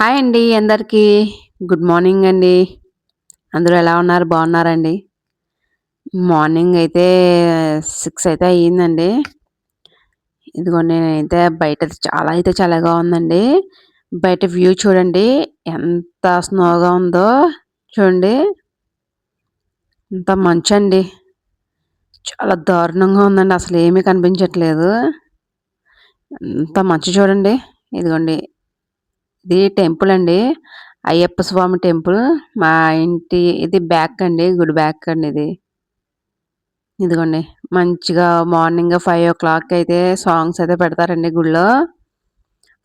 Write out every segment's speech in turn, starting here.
Hi అండి అందరికీ. Good morning అండి. అందరూ ఎలా ఉన్నారు? బాగున్నారండి? మార్నింగ్ అయితే సిక్స్ అయితే అయ్యిందండి. ఇదిగోండి నేనైతే బయట చాలా అయితే చల్లగా ఉందండి. బయట వ్యూ చూడండి ఎంత స్నోగా ఉందో చూడండి. ఎంత మంచండి చాలా దారుణంగా ఉందండి అసలు ఏమీ కనిపించట్లేదు. ఎంత మంచు చూడండి. ఇదిగోండి ఇది టెంపుల్ అండి. అయ్యప్ప స్వామి టెంపుల్. మా ఇంటి ఇది బ్యాక్ అండి గుడి బ్యాక్ అండి ఇది. ఇదిగోండి మంచిగా మార్నింగ్ ఫైవ్ ఓ క్లాక్ అయితే సాంగ్స్ అయితే పెడతారండి గుడిలో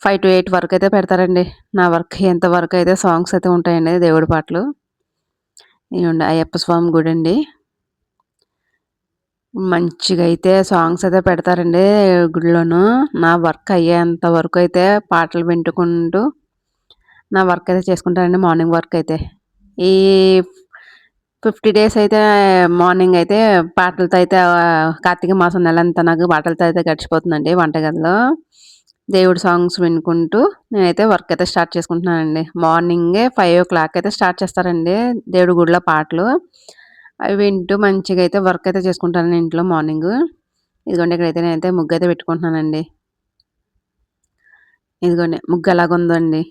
ఫైవ్ టు ఎయిట్ వరకు అయితే పెడతారండి. నా వర్క్ ఎంత వరకు అయితే సాంగ్స్ అయితే ఉంటాయండి దేవుడి పాటలు. ఇవ్వండి అయ్యప్ప స్వామి గుడి అండి. మంచిగా అయితే సాంగ్స్ అయితే పెడతారండి గుడిలోను నా వర్క్ అయ్యేంత వరకు అయితే పాటలు వింటుకుంటూ నా వర్క్ అయితే చేసుకుంటానండి మార్నింగ్ వర్క్ అయితే. ఈ ఫిఫ్టీ డేస్ అయితే మార్నింగ్ అయితే పాటలతో అయితే కార్తీక మాసం నెల అంతా నాకు పాటలతో అయితే గడిచిపోతుందండి వంటగదిలో. దేవుడి సాంగ్స్ వినుకుంటూ నేనైతే వర్క్ అయితే స్టార్ట్ చేసుకుంటున్నానండి. మార్నింగే ఫైవ్ ఓ క్లాక్ అయితే స్టార్ట్ చేస్తారండి దేవుడి గుడిలో పాటలు. అవి వింటూ మంచిగా అయితే వర్క్ అయితే చేసుకుంటాను ఇంట్లో మార్నింగ్ ఇదిగోండి ఇక్కడైతే నేనైతే ముగ్గు అయితే పెట్టుకుంటున్నానండి. ఇదిగోండి ముగ్గు ఎలాగుందండి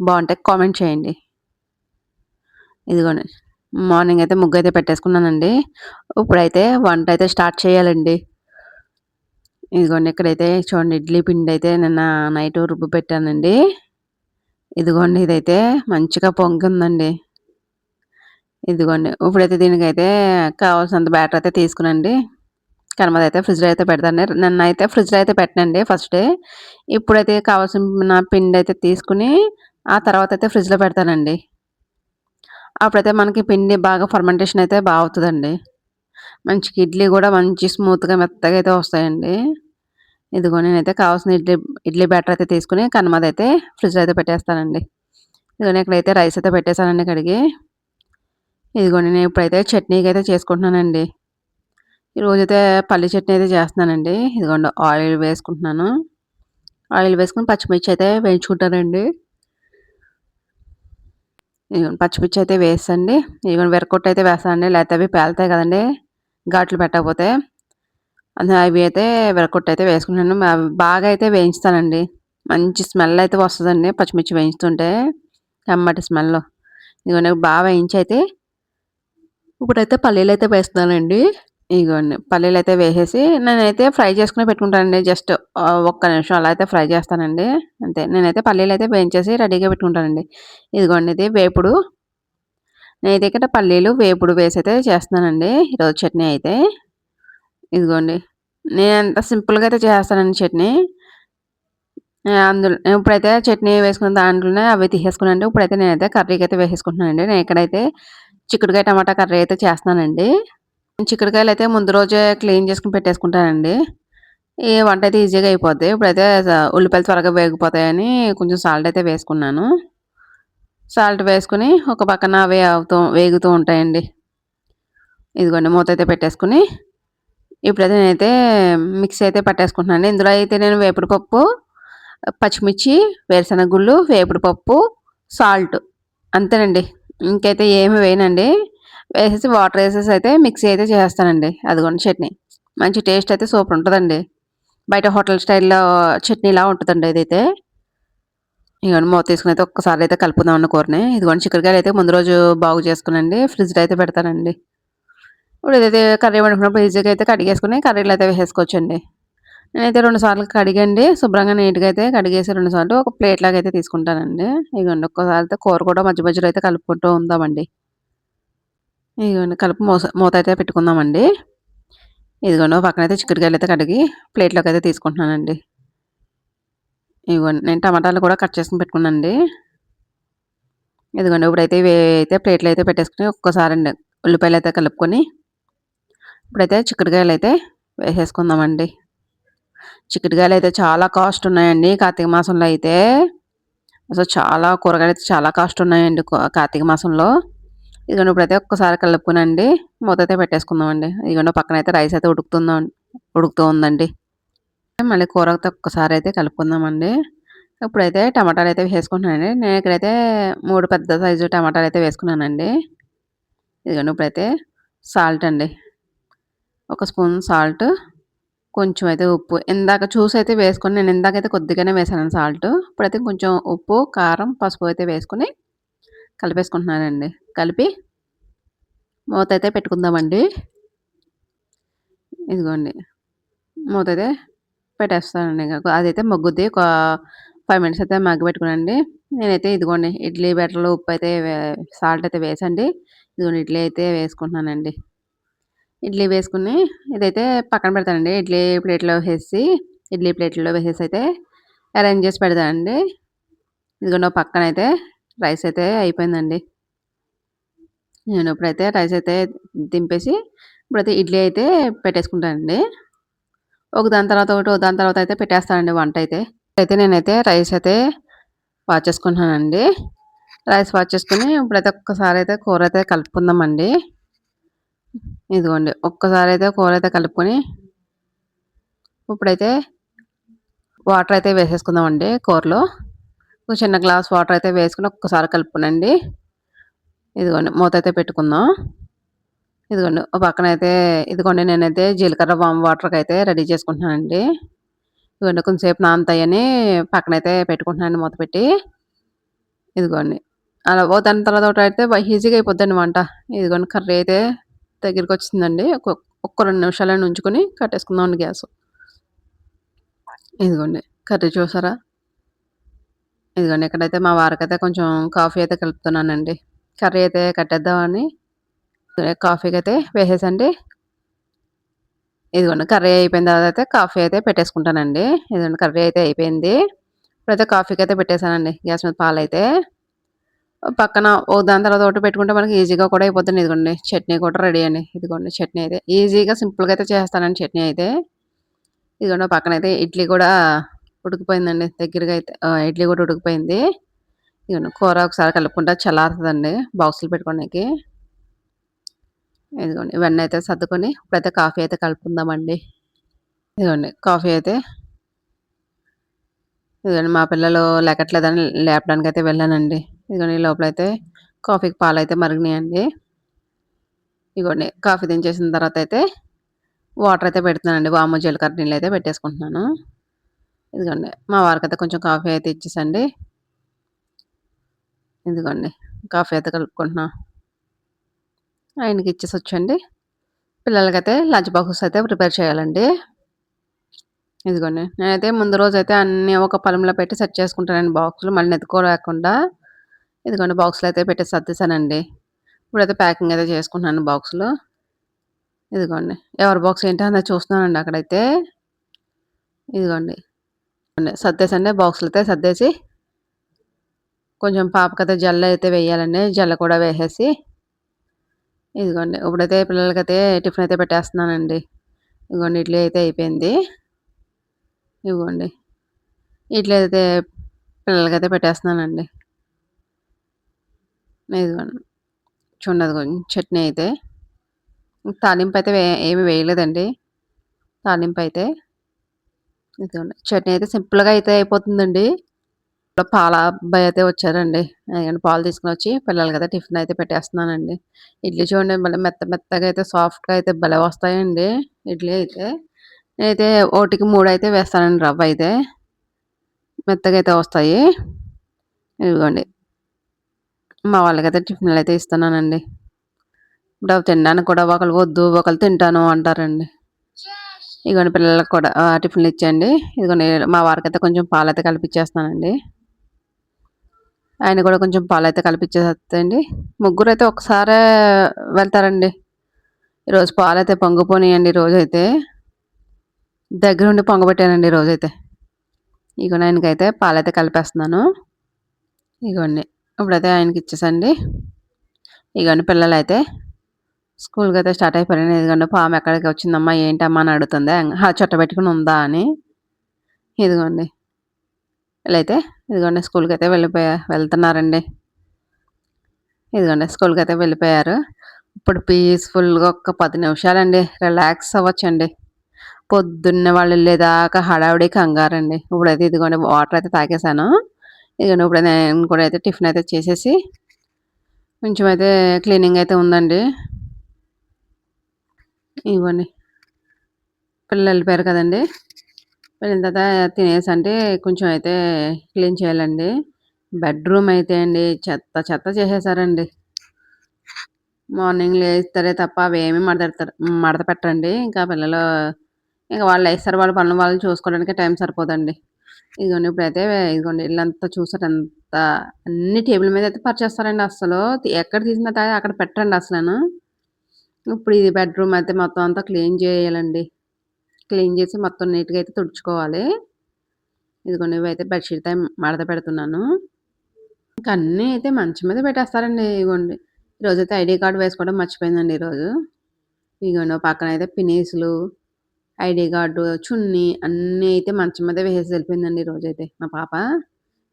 బాగుంటే కామెంట్ చేయండి. ఇదిగోండి. మార్నింగ్ అయితే ముగ్గు అయితే పెట్టేసుకున్నానండి. ఇప్పుడైతే వంట అయితే స్టార్ట్ చేయాలండి. ఇదిగోండి ఇక్కడైతే చూడండి ఇడ్లీ పిండి అయితే నిన్న నైట్ రుబ్బు పెట్టానండి. ఇదిగోండి ఇదైతే మంచిగా పొంగి ఉందండి ఇదిగోండి ఇప్పుడైతే దీనికైతే కావాల్సినంత బ్యాటర్ అయితే తీసుకునండి. కనుమది అయితే ఫ్రిడ్జ్లో అయితే పెడతాను నన్ను అయితే ఫ్రిడ్జ్లో అయితే పెట్టనండి ఫస్ట్ డే. ఇప్పుడైతే కావాల్సిన పిండి అయితే తీసుకుని ఆ తర్వాత అయితే ఫ్రిడ్జ్లో పెడతానండి. అప్పుడైతే మనకి పిండి బాగా ఫర్మెంటేషన్ అయితే బాగా అవుతుందండి. మంచి ఇడ్లీ కూడా మంచి స్మూత్గా మెత్తగా అయితే వస్తాయండి. ఇదిగో నేనైతే కావాల్సిన ఇడ్లీ ఇడ్లీ బ్యాటర్ అయితే తీసుకుని కనుమది అయితే ఫ్రిడ్జ్లో అయితే పెట్టేస్తానండి. ఇదిగోని ఇక్కడైతే రైస్ అయితే పెట్టేశానండి ఇక్కడికి ఇదిగోండి నేను ఇప్పుడైతే చట్నీకి అయితే చేసుకుంటున్నానండి. ఈరోజైతే పల్లి చట్నీ అయితే చేస్తున్నానండి. ఇదిగోండి ఆయిల్ వేసుకుంటున్నాను. ఆయిల్ వేసుకుని పచ్చిమిర్చి అయితే వేయించుకుంటానండి. పచ్చిమిర్చి అయితే వేసండి ఇవన్నీ వెరకొట్టు అయితే వేస్తానండి. లేకపోతే అవి పేలుతాయి కదండి. ఘాట్లు పెట్టకపోతే. అందులో అవి అయితే వెరకొట్టు అయితే వేసుకుంటాను. బాగా అయితే వేయించుతానండి. మంచి స్మెల్ అయితే వస్తుందండి పచ్చిమిర్చి వేయించుతుంటే. కమ్మటి స్మెల్. ఇవన్నీ బాగా వేయించి అయితే. ఇప్పుడైతే పల్లీలు అయితే వేస్తున్నానండి. ఇగోండి పల్లీలు అయితే వేసేసి నేనైతే ఫ్రై చేసుకుని పెట్టుకుంటానండి జస్ట్ ఒక్క నిమిషం అలా అయితే ఫ్రై చేస్తానండి అంతే. నేనైతే పల్లీలు అయితే వేయించేసి రెడీగా పెట్టుకుంటానండి. ఇదిగోండి ఇది వేపుడు. నేనైతే ఇక్కడ పల్లీలు వేపుడు వేసి అయితే చేస్తున్నానండి ఈరోజు చట్నీ అయితే. ఇదిగోండి నేను ఎంత సింపుల్గా అయితే చేస్తానండి చట్నీ. అందులో ఇప్పుడైతే చట్నీ వేసుకున్న దాంట్లోనే అవి తీసేసుకున్నాను ఇప్పుడైతే నేనైతే కర్రీకి అయితే వేసేసుకుంటున్నానండి. నేను ఇక్కడైతే చిక్కుడుకాయ టమాటా కర్రీ అయితే చేస్తున్నానండి. చిక్కుడుకాయలు అయితే ముందు రోజే క్లీన్ చేసుకుని పెట్టేసుకుంటానండి. ఈ వంట అయితే ఈజీగా అయిపోద్ది. ఇప్పుడైతే ఉల్లిపాయలు త్వరగా వేగిపోతాయని కొంచెం సాల్ట్ అయితే వేసుకున్నాను. సాల్ట్ వేసుకుని ఒక పక్కన అవి అవుతూ వేగుతూ ఉంటాయండి. ఇదిగోండి మూత అయితే పెట్టేసుకుని ఇప్పుడైతే నేనైతే మిక్సీ అయితే పట్టేసుకుంటున్నాను ఇందులో అయితే నేను వేపుడు పప్పు పచ్చిమిర్చి వేరుశనగ గుళ్ళు వేపుడు పప్పు సాల్ట్ అంతేనండి. ఇంకైతే ఏమి వేయనండి. వేసేసి వాటర్ వేసేసి అయితే మిక్సీ అయితే చేస్తానండి. అదిగోండి చట్నీ. మంచి టేస్ట్ అయితే సూపర్ ఉంటుందండి. బయట హోటల్ స్టైల్లో చట్నీలా ఉంటుందండి ఇదైతే. ఇవన్నీ మూత తీసుకుని అయితే ఒక్కసారి అయితే కలుపుదాం అన్న కూరని. ఇదిగోండి చిక్కడికాయలు అయితే ముందు రోజు బాగు చేసుకునండి. ఫ్రిడ్జ్లో అయితే పెడతానండి. ఇప్పుడు ఏదైతే కర్రీ వండుకున్నప్పుడు ఈజీగా అయితే కడిగేసుకుని కర్రీలు అయితే వేసుకోవచ్చండి నేనైతే రెండు సార్లు కడిగండి. శుభ్రంగా నీట్గా అయితే కడిగేసి రెండు సార్లు ఒక ప్లేట్ లాగా అయితే తీసుకుంటానండి. ఇదిగోండి ఒక్కసారి అయితే కూర కూడా మధ్య మధ్యలో అయితే కలుపుకుంటూ ఉందామండి. ఇదిగోండి కలుపు మూస మూత అయితే పెట్టుకుందామండి. ఇదిగోండి పక్కన అయితే చిక్కుడుకాయలు అయితే కడిగి ప్లేట్లోకి అయితే తీసుకుంటున్నానండి. ఇదిగోండి నేను టమాటాలు కూడా కట్ చేసుకుని పెట్టుకున్నానండి. ఇదిగోండి ఇప్పుడైతే ఇవి అయితే ప్లేట్లు అయితే పెట్టేసుకుని ఒక్కసారి అండి ఉల్లిపాయలు అయితే కలుపుకొని ఇప్పుడైతే చిక్కుడుకాయలు అయితే వేసేసుకుందామండి. చిక్కుడుకాయలు అయితే చాలా కాస్ట్ ఉన్నాయండి కార్తీక మాసంలో అయితే. అసలు చాలా కూరగాయలు అయితే చాలా కాస్ట్ ఉన్నాయండి కార్తీక మాసంలో. ఇదిగోండి ఇప్పుడైతే ఒక్కసారి కలుపుకునండి మూత అయితే పెట్టేసుకుందామండి ఇదిగోండి పక్కన అయితే రైస్ అయితే ఉడుకుతుందా ఉడుకుతూ ఉందండి మళ్ళీ కూర అయితే ఒక్కసారి అయితే కలుపుకుందామండి ఇప్పుడైతే టమాటాలు అయితే వేసుకుంటున్నానండి. నేను ఇక్కడైతే మూడు పెద్ద సైజు టమాటాలు అయితే వేసుకున్నానండి. ఇదిగోండి ఇప్పుడైతే సాల్ట్ అండి. ఒక స్పూన్ సాల్ట్, కొంచెం అయితే ఉప్పు. ఇందాక చూసి అయితే వేసుకొని నేను ఇందాకైతే కొద్దిగానే వేసాను సాల్ట్. ఇప్పుడైతే కొంచెం ఉప్పు, కారం, పసుపు అయితే వేసుకొని కలిపేసుకుంటున్నానండి. కలిపి మూత అయితే పెట్టుకుందామండి. ఇదిగోండి. మూత అయితే పెట్టేస్తానండి. ఇంక అదైతే మొగ్గుద్ది ఒక ఫైవ్ మినిట్స్ అయితే మగ్గబెట్టుకునండి. నేనైతే ఇదిగోండి ఇడ్లీ బెటర్లో ఉప్పు అయితే సాల్ట్ అయితే వేసండి. ఇదిగోండి ఇడ్లీ అయితే వేసుకుంటున్నానండి. ఇడ్లీ వేసుకుని ఇదైతే పక్కన పెడతానండి. ఇడ్లీ ప్లేట్‌లో వేసి ఇడ్లీ ప్లేట్‌లో వేసేసి అయితే అరేంజ్ చేసి పెడతానండి. ఇదిగోండి పక్కన అయితే రైస్ అయితే అయిపోయిందండి. నేను ఇప్పుడైతే రైస్ అయితే దింపేసి ఇప్పుడైతే ఇడ్లీ అయితే పెట్టేసుకుంటానండి. ఒక దాని తర్వాత ఒకటి, ఒక దాని తర్వాత అయితే పెట్టేస్తానండి వంట అయితే అయితే నేనైతే రైస్ అయితే వాష్ చేసుకుంటున్నానండి. రైస్ వాష్ చేసుకుని ఇప్పుడైతే ఒక్కసారి అయితే కూర అయితే కలుపుకుందామండి. ఇదిగోండి ఒక్కసారి అయితే కూర అయితే కలుపుకొని ఇప్పుడైతే వాటర్ అయితే వేసేసుకుందామండి కూరలో. ఒక చిన్న గ్లాస్ వాటర్ అయితే వేసుకొని ఒక్కసారి కలుపుకునండి ఇదిగోండి మూత అయితే పెట్టుకుందాం. ఇదిగోండి ఓ పక్కనైతే ఇదిగోండి నేనైతే జీలకర్ర వామ్ వాటర్‌కి అయితే రెడీ చేసుకుంటున్నానండి. ఇదిగోండి కొంచెంసేపు నానతాయని పక్కనైతే పెట్టుకుంటున్నానండి మూత పెట్టి. ఇదిగోండి. అలా ఓ దాని తర్వాత ఒకటి అయితే ఈజీగా అయిపోద్దండి వంట. ఇదిగోండి కర్రీ అయితే దగ్గరికి ఒక ఒక్క 2 నిమిషాలైనా ఉంచుకొని కట్టేసుకుందామండి గ్యాస్ ఇదిగోండి కర్రీ చూసారా? ఇదిగోండి ఇక్కడైతే మా వారికైతే కొంచెం కాఫీ అయితే కలుపుతున్నానండి. కర్రీ అయితే కట్టేద్దామని కాఫీకైతే వేసేసండి. ఇదిగోండి కర్రీ అయిపోయిన తర్వాత అయితే కాఫీ అయితే పెట్టేసుకుంటానండి. ఇదిగోండి కర్రీ అయితే అయిపోయింది. ఇప్పుడైతే కాఫీకి అయితే పెట్టేసానండి గ్యాస్ మీద పాలు అయితే పక్కన ఓ దాని తర్వాత ఒకటి పెట్టుకుంటే మనకి ఈజీగా కూడా అయిపోతుంది ఇదిగోండి చట్నీ కూడా రెడీ అండి. ఇదిగోండి చట్నీ అయితే ఈజీగా సింపుల్‌గా అయితే చేస్తానండి చట్నీ అయితే. ఇదిగోండి పక్కన అయితే ఇడ్లీ కూడా ఉడికిపోయిందండి. దగ్గరగా అయితే ఇడ్లీ కూడా ఉడికిపోయింది. ఇదిగోండి కూర ఒకసారి కలుపుకుంటే చల్లారుతుందండి బాక్సులు పెట్టుకోవడానికి. ఇదిగోండి ఇవన్నీ అయితే సర్దుకొని ఇప్పుడైతే కాఫీ అయితే కలుపుకుందామండి. ఇదిగోండి కాఫీ అయితే ఇదిగోండి మా పిల్లలు లేకట్లేదని లేపడానికి అయితే వెళ్ళానండి. ఇదిగోండి ఈ లోపలైతే కాఫీకి పాలైతే మరిగినాయండి. ఇదిగోండి కాఫీ దించేసిన తర్వాత అయితే వాటర్ అయితే పెడుతున్నానండి. వాము, జీలకర్ర అయితే పెట్టేసుకుంటున్నాను. ఇదిగోండి మా వారికి అయితే కొంచెం కాఫీ అయితే ఇచ్చేసండి. ఇదిగోండి కాఫీ అయితే కలుపుకుంటున్నా. ఆయనకి ఇచ్చేసి వచ్చండి పిల్లలకైతే లంచ్ బాక్సెస్ అయితే ప్రిపేర్ చేయాలండి. ఇదిగోండి నేనైతే ముందు రోజైతే అన్నీ ఒక పొలంలో పెట్టి సెట్ చేసుకుంటానండి బాక్సులు మళ్ళీ ఎత్తుకోలేకుండా. ఇదిగోండి బాక్సులు అయితే పెట్టేసి సర్దేశానండి ఇప్పుడైతే ప్యాకింగ్ అయితే చేసుకుంటున్నాను బాక్సులు ఇదిగోండి ఎవరి బాక్స్ ఏంటి అన్నది చూస్తున్నానండి అక్కడైతే. ఇదిగోండి. సర్దేసండి బాక్సులు అయితే సర్దేసి కొంచెం పాపకైతే జెల్ అయితే వేయాలండి. జెల్ కూడా వేసేసి ఇదిగోండి ఇప్పుడైతే పిల్లలకైతే టిఫిన్ అయితే పెట్టేస్తున్నానండి. ఇదిగోండి ఇడ్లీ అయితే అయిపోయింది. ఇదిగోండి. ఇడ్లీ అయితే పిల్లలకైతే పెట్టేస్తున్నానండి. ఇదిగోండి. చూడండి అదిగోండి చట్నీ అయితే. తాలింపు అయితే వే ఏమి వేయలేదండి. తాలింపు అయితే. ఇదిగోండి చట్నీ అయితే సింపుల్‌గా అయితే అయిపోతుందండి. పాల అబ్బాయి అయితే వచ్చారండి. అదిగోండి పాలు పిల్లలు కదా టిఫిన్ అయితే పెట్టేస్తున్నానండి. ఇడ్లీ చూడండి మళ్ళీ మెత్త మెత్తగా అయితే సాఫ్ట్‌గా అయితే భలే వస్తాయండి ఇడ్లీ అయితే. నేనైతే ఓటికి మూడు అయితే వేస్తానండి రవ్వ అయితే. మెత్తగా అయితే వస్తాయి. ఇదిగోండి. మా వాళ్ళకైతే టిఫిన్‌లు అయితే ఇస్తున్నానండి. ఇప్పుడు అవి తినడానికి కూడా ఒకళ్ళు వద్దు, ఒకళ్ళు తింటాను అంటారండి. ఇదిగోండి పిల్లలకి కూడా టిఫిన్‌లు ఇచ్చేయండి. ఇదిగోండి మా వారికైతే కొంచెం పాలైతే కలిపిచ్చేస్తున్నానండి. ఆయన కూడా కొంచెం పాలు అయితే పాలైతే ముగ్గురు ముగ్గురైతే ఒకసారే వెళ్తారండి. ఈరోజు పాలు అయితే పొంగిపోయినాయండి ఈరోజైతే. దగ్గరుండి పొంగబెట్టానండి ఈరోజైతే. ఇగోండి ఆయనకైతే పాలైతే కలిపేస్తున్నాను. ఇగోండి ఇప్పుడైతే ఆయనకిచ్చేసండి. ఇగోండి పిల్లలైతే అయితే స్టార్ట్ అయిపోయాను ఇదిగోండి పాము ఎక్కడికి వచ్చిందమ్మా? ఏంటమ్మా? అని అడుగుతుంది. ఆ! చుట్టబెట్టుకొని ఉందా అని. ఇదిగోండి. వీళ్ళైతే ఇదిగోండి స్కూల్కి అయితే వెళ్ళిపోయా వెళ్తున్నారండి. ఇదిగోండి స్కూల్కి అయితే వెళ్ళిపోయారు. ఇప్పుడు పీస్‌ఫుల్‌గా ఒక్క పది నిమిషాలండి రిలాక్స్ అవ్వచ్చండి. పొద్దున్నే వాళ్ళెళ్ళేదాకా హడావిడి కంగారండి. ఇప్పుడైతే ఇదిగోండి వాటర్ అయితే తాగేశాను ఇదిగోండి ఇప్పుడు నేను కూడా అయితే టిఫిన్ అయితే చేసేసి కొంచెం అయితే క్లీనింగ్ అయితే ఉందండి. ఇవ్వండి. పిల్లలు వెళ్ళిపోయారు కదండి వెళ్ళిన తర్వాత తినేసంటే కొంచెం అయితే క్లీన్ చేయాలండి. బెడ్‌రూమ్ అయితే అండి చెత్త చెత్త చేసేసారండి. మార్నింగ్ లేస్తారే తప్ప అవేమి మడతారు మడత పెట్టరండి. ఇంకా పిల్లలు ఇంకా వాళ్ళు వేస్తారు వాళ్ళ పనులు వాళ్ళు చూసుకోవడానికి టైం సరిపోదండి. ఇదిగోండి ఇప్పుడైతే ఇదిగోండి ఇల్లంతా చూసారు ఎంత అన్ని టేబుల్ మీద అయితే పరిచేస్తారండి అసలు ఎక్కడ తీసిన అక్కడ పెట్టరండి అసలు ఇప్పుడు ఇది బెడ్‌రూమ్ అయితే మొత్తం అంతా క్లీన్ చేయాలండి. క్లీన్ చేసి మొత్తం నీట్‌గా అయితే తుడుచుకోవాలి. ఇదిగోండి ఇవైతే బెడ్‌షీట్ అయితే మడత పెడుతున్నాను. ఇంక అన్నీ అయితే మంచి మీద పెట్టేస్తారండి. ఇదిగోండి ఈరోజు అయితే ఐడి కార్డు వేసుకోవడం మర్చిపోయిందండి ఈరోజు. ఇదిగోండి పక్కన అయితే పినీసులు, ఐడి కార్డు, చున్నీ అన్నీ అయితే మంచం మీద వేసేసి వెళ్ళిపోయిందండి ఈరోజైతే మా పాప.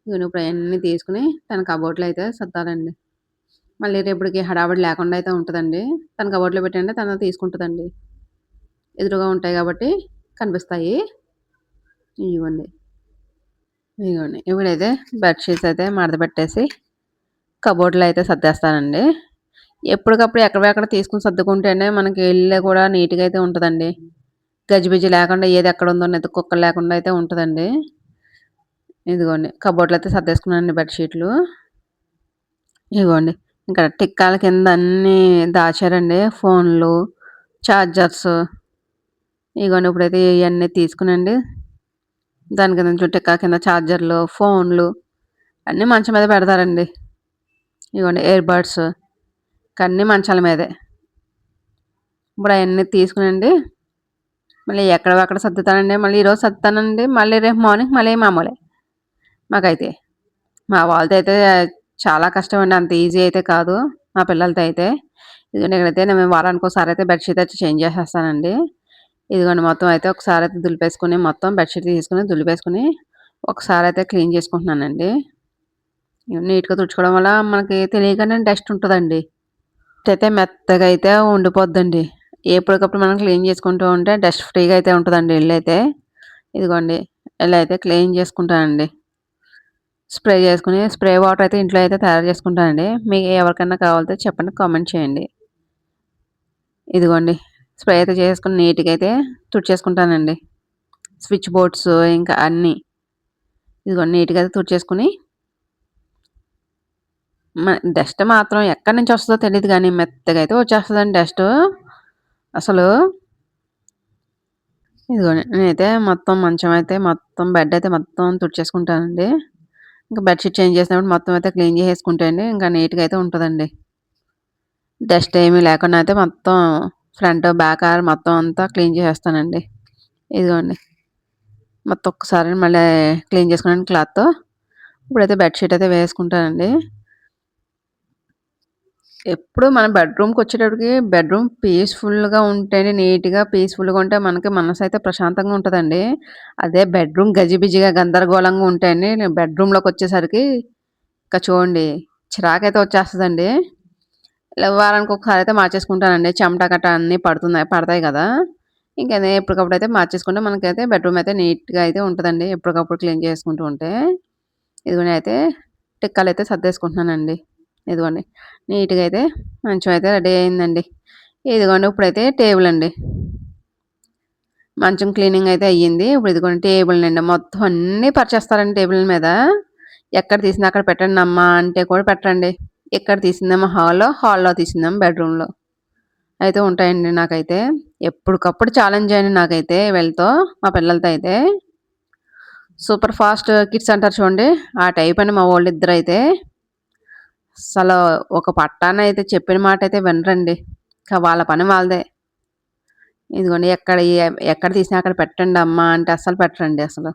ఇగోండి ఇప్పుడు అవన్నీ తీసుకుని తన కబోర్డ్‌లో అయితే సర్దాలండి. మళ్ళీ రేపటికి హడావిడి లేకుండా అయితే ఉంటుందండి తన కబోర్డ్‌లో పెట్టండి తన తీసుకుంటుందండి ఎదురుగా ఉంటాయి కాబట్టి కనిపిస్తాయి. ఇవ్వండి ఇదిగోండి. ఇప్పుడైతే బెడ్షీట్స్ అయితే మడతపెట్టేసి కబోర్డ్‌లో అయితే సర్దేస్తానండి. ఎప్పటికప్పుడు ఎక్కడెక్కడ తీసుకొని సర్దుకుంటేనే మనకి ఇల్లు కూడా నీట్‌గా అయితే ఉంటుందండి గజిబిజి లేకుండా ఏది ఎక్కడ ఉందో వెతుక్కోక్కర లేకుండా అయితే ఉంటుందండి ఇదిగోండి. కబోర్డ్‌లో అయితే సర్దేసుకున్నానండి బెడ్షీట్లు ఇదిగోండి. ఇంకా టిక్కాల కింద అన్నీ దాచారండి. ఫోన్లు, చార్జర్స్ ఇగోండి ఇప్పుడైతే ఇవన్నీ తీసుకునండి దాని కింద నుంచి కింద ఛార్జర్లు ఫోన్లు అన్నీ మంచం మీద పెడతారండి. ఇగోండి ఎయిర్ బడ్స్ అన్నీ మంచాల మీదే. ఇప్పుడు అవన్నీ తీసుకునండి మళ్ళీ ఎక్కడివక్కడ సర్దుతానండి. మళ్ళీ ఈరోజు సర్దుతానండి. మళ్ళీ రేపు మార్నింగ్ మళ్ళీ మామూలే. మాకైతే. మా వాళ్ళతో అయితే చాలా కష్టం అండి. అంత ఈజీ అయితే కాదు. మా పిల్లలతో అయితే. ఇదిగోండి ఇక్కడైతే నేను వారానికోసారి అయితే బెడ్‌షీట్ అయితే చేంజ్ చేసేస్తానండి. ఇదిగోండి మొత్తం అయితే ఒకసారి అయితే దులిపేసుకొని మొత్తం బెడ్‌షీట్ తీసుకొని దులిపేసుకొని ఒకసారి అయితే క్లీన్ చేసుకుంటున్నానండి. నీట్‌గా తుడుచుకోవడం వల్ల మనకి తెలియకనే డస్ట్ ఉంటుందండి అయితే మెత్తగా అయితే ఉండిపోద్దండి. ఎప్పటికప్పుడు మనం క్లీన్ చేసుకుంటూ ఉంటే డస్ట్ ఫ్రీగా అయితే ఉంటుందండి ఇళ్ళైతే ఇదిగోండి ఇలా అయితే క్లీన్ చేసుకుంటానండి. స్ప్రే చేసుకుని స్ప్రే వాటర్ అయితే ఇంట్లో అయితే తయారు చేసుకుంటానండి. మీకు ఎవరికైనా కావాలితే చెప్పండి కామెంట్ చేయండి. ఇదిగోండి స్ప్రే అయితే చేసుకుని నీట్‌గా అయితే తుడిచేసుకుంటానండి. స్విచ్ బోర్డ్స్ ఇంకా అన్నీ. ఇదిగోండి నీట్‌గా అయితే తుడిచేసుకొని మ డస్ట్ మాత్రం ఎక్కడి నుంచి వస్తుందో తెలియదు కానీ మెత్తగా అయితే వచ్చేస్తుందండి డస్ట్ అసలు ఇదిగోండి నేనైతే మొత్తం మంచం అయితే మొత్తం బెడ్ అయితే మొత్తం తుడిచేసుకుంటానండి. ఇంకా బెడ్‌షీట్ చేంజ్ చేసినప్పుడు మొత్తం అయితే క్లీన్ చేసేసుకుంటే అండి ఇంకా నీట్‌గా అయితే ఉంటుందండి డస్ట్ ఏమీ లేకుండా అయితే మొత్తం ఫ్రంట్, బ్యాక్ ఆర్ మొత్తం అంతా క్లీన్ చేసేస్తానండి. ఇదిగోండి. మొత్తం ఒక్కసారి మళ్ళీ క్లీన్ చేసుకున్నాను క్లాత్‌తో. ఇప్పుడైతే బెడ్‌షీట్ అయితే వేసుకుంటానండి. ఎప్పుడు మన బెడ్‌రూమ్‌కొచ్చేటప్పటికి బెడ్‌రూమ్ పీస్‌ఫుల్‌గా ఉంటేనే నీట్‌గా, పీస్‌ఫుల్‌గా ఉంటే మనకి మనసు అయితే ప్రశాంతంగా ఉంటుందండి అదే బెడ్‌రూమ్ గజిబిజిగా గందరగోళంగా ఉంటాయండి బెడ్రూమ్లోకి నేను ఇంకా చూడండి చిరాకైతే వచ్చేస్తుందండి ఇలా వారానికి ఒకసారి అయితే మార్చేసుకుంటానండి. చెమట కట్ట అన్నీ పడుతున్నాయి పడతాయి కదా! ఇంక ఎప్పటికప్పుడు అయితే మార్చేసుకుంటే మనకైతే బెడ్‌రూమ్ అయితే నీట్‌గా అయితే ఉంటుందండి ఎప్పటికప్పుడు క్లీన్ చేసుకుంటూ ఉంటే. ఇదిగోండి అయితే టిక్కాలైతే సర్దేసుకుంటున్నానండి. ఇదిగోండి. నీట్‌గా అయితే మంచం అయితే రెడీ అయిందండి. ఇదిగోండి ఇప్పుడైతే టేబుల్ అండి. మంచం క్లీనింగ్ అయితే అయ్యింది. ఇప్పుడు ఇదిగోండి టేబుల్ అండి మొత్తం అన్నీ పరిచేస్తారండి టేబుల్ మీద. ఎక్కడ తీసినా అక్కడ పెట్టండి అమ్మా అంటే కూడా పెట్టండి ఇక్కడ తీసిందామో హాల్‌లో, హాల్‌లో తీసిందాం బెడ్‌రూమ్‌లో. అయితే ఉంటాయండి నాకైతే. ఎప్పటికప్పుడు ఛాలెంజ్ అండి నాకైతే వీళ్ళతో మా పిల్లలతో అయితే. సూపర్ ఫాస్ట్ కిడ్స్ అంటారు చూడండి. ఆ టైప్ అని మా వాళ్ళు ఇద్దరూ అయితే అసలు ఒక పట్టాన అయితే చెప్పిన మాట అయితే వినరండి. వాళ్ళ పని వాళ్ళదే. ఇదిగోండి ఎక్కడ ఎక్కడ తీసినా అక్కడ పెట్టండి అమ్మ అంటే అస్సలు పెట్టరండి అసలు.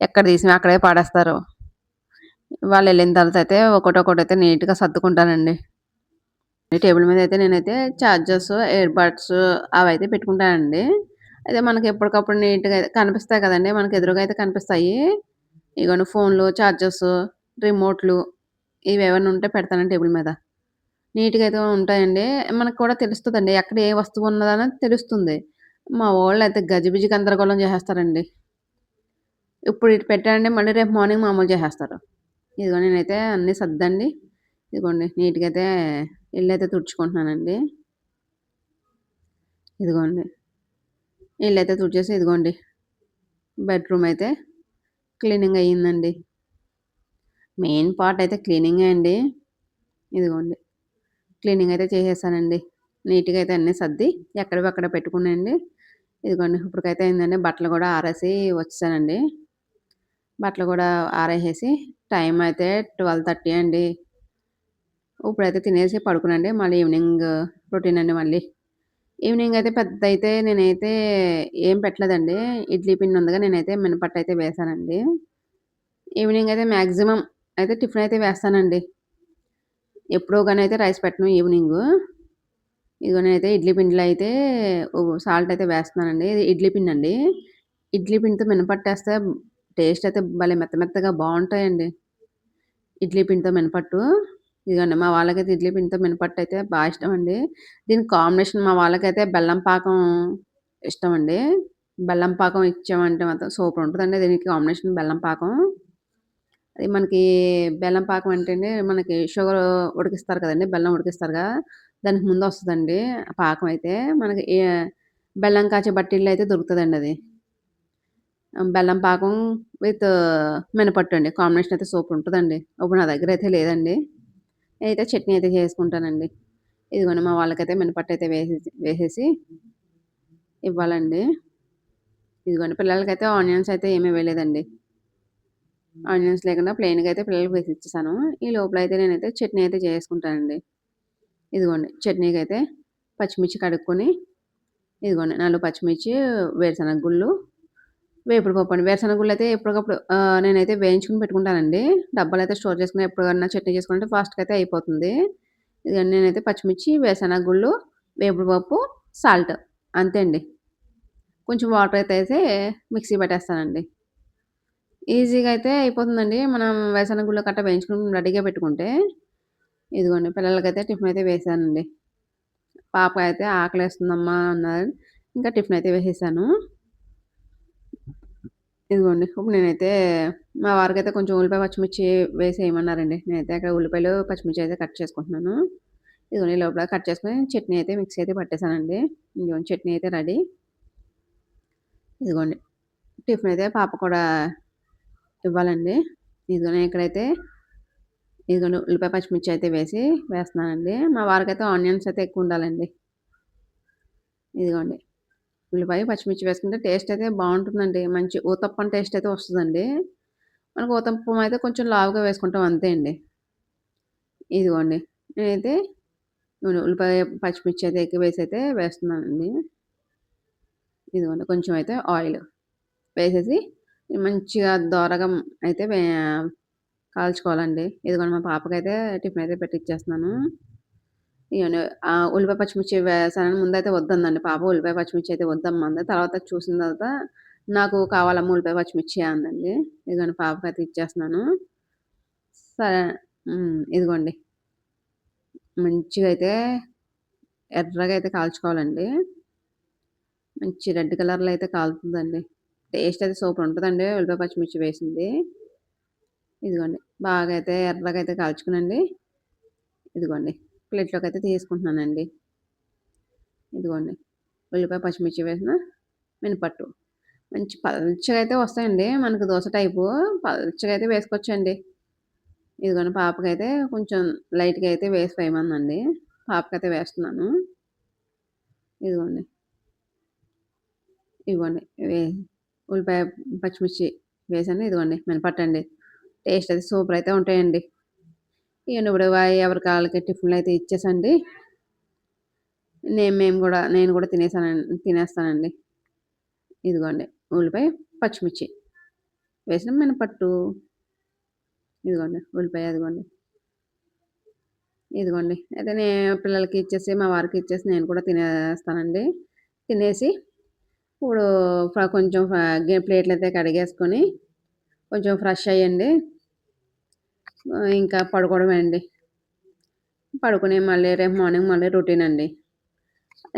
ఎక్కడ తీసినా అక్కడే పాడేస్తారు వాళ్ళు వెళ్ళిన తర్వాత అయితే ఒకటొకటి అయితే నీట్‌గా సర్దుకుంటానండి. టేబుల్ మీద అయితే నేనైతే ఛార్జర్స్ ఇయర్బడ్స్ అవి అవైతే పెట్టుకుంటానండి. అయితే మనకి ఎప్పటికప్పుడు నీట్‌గా అయితే కనిపిస్తాయి కదండి మనకి ఎదురుగా అయితే కనిపిస్తాయి. ఇగోండి ఫోన్‌లు, ఛార్జర్స్ రిమోట్‌లు ఇవి ఏమైనా ఉంటే పెడతానండి టేబుల్ మీద. నీట్‌గా అయితే ఉంటాయండి. మనకు కూడా తెలుస్తుందండి ఎక్కడ ఏ వస్తువు ఉన్నదనేది తెలుస్తుంది. మా వాళ్ళు అయితే గజిబిజి గందరగోళం చేసేస్తారండి. ఇప్పుడు ఇటు పెట్టానండి మళ్ళీ రేపు మార్నింగ్ మామూలు చేసేస్తారు. ఇదిగో నేనైతే అన్నీ సర్దండి. ఇదిగోండి నీట్‌గా అయితే ఇల్లు అయితే తుడుచుకుంటున్నానండి. ఇదిగోండి. ఇల్లు అయితే తుడిచేసి ఇదిగోండి. బెడ్‌రూమ్ అయితే క్లీనింగ్ అయ్యిందండి. మెయిన్ పార్ట్ అయితే క్లీనింగే అండి. ఇదిగోండి. క్లీనింగ్ అయితే చేసేసానండి. నీట్‌గా అయితే అన్నీ సర్ది ఎక్కడివి అక్కడ పెట్టుకున్నానండి. ఇదిగోండి ఇప్పటికైతే అయిందండి. బట్టలు కూడా ఆరేసి వచ్చేసానండి. బట్టలు కూడా ఆరేసేసి టైం అయితే 12:30 అండి. ఇప్పుడైతే తినేసి పడుకునండి. మళ్ళీ ఈవినింగ్ రొటీన్ అండి మళ్ళీ. ఈవినింగ్ అయితే పెద్ద అయితే నేనైతే ఏం పెట్టలేదండి. ఇడ్లీ పిండి ఉందిగా నేనైతే మినపట్టు అయితే వేసానండి ఈవినింగ్ అయితే మ్యాక్సిమం అయితే టిఫిన్ అయితే వేస్తానండి. ఎప్పుడో కానీ అయితే రైస్ పెట్టను ఈవినింగ్ ఇదిగో నేనైతే ఇడ్లీ పిండిలో అయితే సాల్ట్ అయితే వేస్తున్నానండి. ఇది ఇడ్లీ పిండి అండి. ఇడ్లీ పిండితో మినపట్టేస్తే టేస్ట్ అయితే భలే మెత్త మెత్తగా బాగుంటాయండి ఇడ్లీ పిండితో మినపట్టు. ఇదిగోండి మా వాళ్ళకైతే ఇడ్లీ పిండితో మినపట్టు అయితే బాగా ఇష్టం అండి దీనికి కాంబినేషన్ మా వాళ్ళకైతే బెల్లం పాకం ఇష్టం అండి బెల్లం పాకం ఇచ్చామంటే మాత్రం సూపర్ ఉంటుందండి దీనికి కాంబినేషన్ బెల్లం పాకం. అది మనకి బెల్లం పాకం అంటే అండి మనకి షుగర్ ఉడికిస్తారు కదండి బెల్లం ఉడికిస్తారుగా దానికి ముందు వస్తుందండి ఆ పాకం అయితే. మనకి బెల్లం కాచే బట్టీల్లో అయితే దొరుకుతుందండి అది. బెల్లం పాకం విత్ మినపట్టు అండి. కాంబినేషన్ అయితే సూపర్ ఉంటుందండి ఇప్పుడు నా దగ్గర అయితే లేదండి. అయితే చట్నీ అయితే చేసుకుంటానండి. ఇదిగోండి మా వాళ్ళకైతే మినపట్టు అయితే వేసేసి వేసేసి ఇవ్వాలండి. ఇదిగోండి పిల్లలకైతే ఆనియన్స్ అయితే ఏమీ వేయలేదండి. ఆనియన్స్ లేకుండా ప్లెయిన్‌గా అయితే పిల్లలకి వేసి ఇచ్చేసాను. ఈ లోపల అయితే నేనైతే చట్నీ అయితే చేసుకుంటానండి. ఇదిగోండి చట్నీకైతే పచ్చిమిర్చి కడుక్కొని ఇదిగోండి నాలుగు పచ్చిమిర్చి, వేరుశనగ గుళ్ళు, వేపుడు పప్పు అండి. వేరుశనగ అయితే ఎప్పటికప్పుడు నేనైతే వేయించుకుని పెట్టుకుంటానండి. డబ్బాలు అయితే స్టోర్ చేసుకుని ఎప్పుడన్నా చట్నీ చేసుకుంటే ఫాస్ట్‌గా అయితే అయిపోతుంది. ఇదిగోండి నేనైతే పచ్చిమిర్చి, వేరుశనగ గుళ్ళు, వేపుడు పప్పు, సాల్ట్ అంతే అండి. కొంచెం వాటర్ అయితే అయితే మిక్సీ పెట్టేస్తానండి ఈజీగా అయితే అయిపోతుందండి. మనం వేసనగుళ్ళు కట్ట వేయించుకుని రెడీగా పెట్టుకుంటే. ఇదిగోండి పిల్లలకైతే టిఫిన్ అయితే వేసానండి పాప అయితే ఆకలేస్తుందమ్మా అన్నారు ఇంకా టిఫిన్ అయితే వేసేసాను. ఇదిగోండి. ఇప్పుడు నేనైతే మా వారికైతే కొంచెం ఉల్లిపాయ, పచ్చిమిర్చి వేసి వేయమన్నారండి నేనైతే అక్కడ ఉల్లిపాయలు, పచ్చిమిర్చి అయితే కట్ చేసుకుంటున్నాను. ఇదిగోండి లోపల కట్ చేసుకొని చట్నీ అయితే మిక్సీ అయితే పట్టేసానండి. ఇదిగోండి చట్నీ అయితే రెడీ. ఇదిగోండి. టిఫిన్ అయితే పాప కూడా ఇవ్వాలండి. ఇదిగోండి ఇక్కడైతే ఇదిగోండి ఉల్లిపాయ, పచ్చిమిర్చి అయితే వేసి వేస్తున్నానండి. మా వారికైతే ఆనియన్స్ అయితే ఎక్కువ ఉండాలండి. ఇదిగోండి. ఉల్లిపాయ, పచ్చిమిర్చి వేసుకుంటే టేస్ట్ అయితే బాగుంటుందండి మంచి ఊతప్పం టేస్ట్ అయితే వస్తుందండి మనకు ఊతప్పం అయితే కొంచెం లావుగా వేసుకుంటాం అంతే అండి. ఇదిగోండి. నేనైతే ఉల్లిపాయ, పచ్చిమిర్చి అయితే ఎక్కువ వేసి అయితే వేస్తున్నానండి. ఇదిగోండి కొంచెం అయితే ఆయిల్ వేసేసి మంచిగా దోరగా అయితే కాల్చుకోవాలండి. ఇదిగోండి మా పాపకైతే టిఫిన్ అయితే పెట్టిచ్చేస్తున్నాను. ఇగోండి ఉల్లిపాయ, పచ్చిమిర్చి వేసానని ముందైతే వద్దందండి పాప. ఉల్లిపాయ, పచ్చిమిర్చి అయితే వద్దమ్మంది తర్వాత చూసిన తర్వాత నాకు కావాలమ్మా ఉల్లిపాయ, పచ్చిమిర్చి అందండి. ఇదిగోండి పాపకైతే ఇచ్చేస్తున్నాను. సరే ఇదిగోండి. మంచిగా అయితే ఎర్రగా అయితే కాల్చుకోవాలండి. మంచి రెడ్ కలర్‌లో అయితే కాలుతుందండి. టేస్ట్ అయితే సూపర్ ఉంటుందండి ఉల్లిపాయ, పచ్చిమిర్చి వేసింది. ఇదిగోండి. బాగా అయితే ఎర్రగా అయితే కాల్చుకునండి. ఇదిగోండి. ప్లేట్‌లోకి అయితే తీసుకుంటున్నానండి. ఇదిగోండి. ఉల్లిపాయ, పచ్చిమిర్చి వేసిన మినపట్టు. మంచి పల్చగా అయితే వస్తాయండి. మనకు దోశ టైపు పల్చగా అయితే వేసుకోవచ్చండి. ఇదిగోండి పాపకైతే కొంచెం లైట్‌గా అయితే వేసి వేయమనండి. పాపకైతే వేస్తున్నాను. ఇదిగోండి. ఇదిగోండి. వే ఉల్లిపాయ, పచ్చిమిర్చి వేసాను. ఇదిగోండి మినపట్టండి. టేస్ట్ అయితే సూపర్ అయితే ఉంటాయండి. ఇగోండి ఇప్పుడు ఎవరి కాళ్ళకి టిఫిన్‌లు అయితే ఇచ్చేసండి. నేను మేము కూడా నేను కూడా తినేసానండి తినేస్తానండి. ఇదిగోండి. ఉల్లిపాయ, పచ్చిమిర్చి వేసిన మినపట్టు. ఇదిగోండి. ఉల్లిపాయ అదిగోండి. ఇదిగోండి. అయితే నేను పిల్లలకి ఇచ్చేసి, మా వారికి ఇచ్చేసి నేను కూడా తినేస్తానండి. తినేసి ఇప్పుడు ఫ కొంచెం ప్లేట్లు అయితే కడిగేసుకొని కొంచెం ఫ్రెష్ అయ్యండి. ఇంకా పడుకోవడమే అండి. పడుకుని మళ్ళీ రేపు మార్నింగ్ మళ్ళీ రొటీన్ అండి.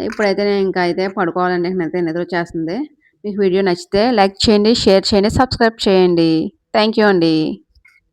ఇప్పుడైతే నేను ఇంకా అయితే పడుకోవాలండి నేనైతే నిద్ర వచ్చేస్తుంది మీకు వీడియో నచ్చితే లైక్ చేయండి షేర్ చేయండి సబ్స్క్రైబ్ చేయండి థ్యాంక్ యూ అండి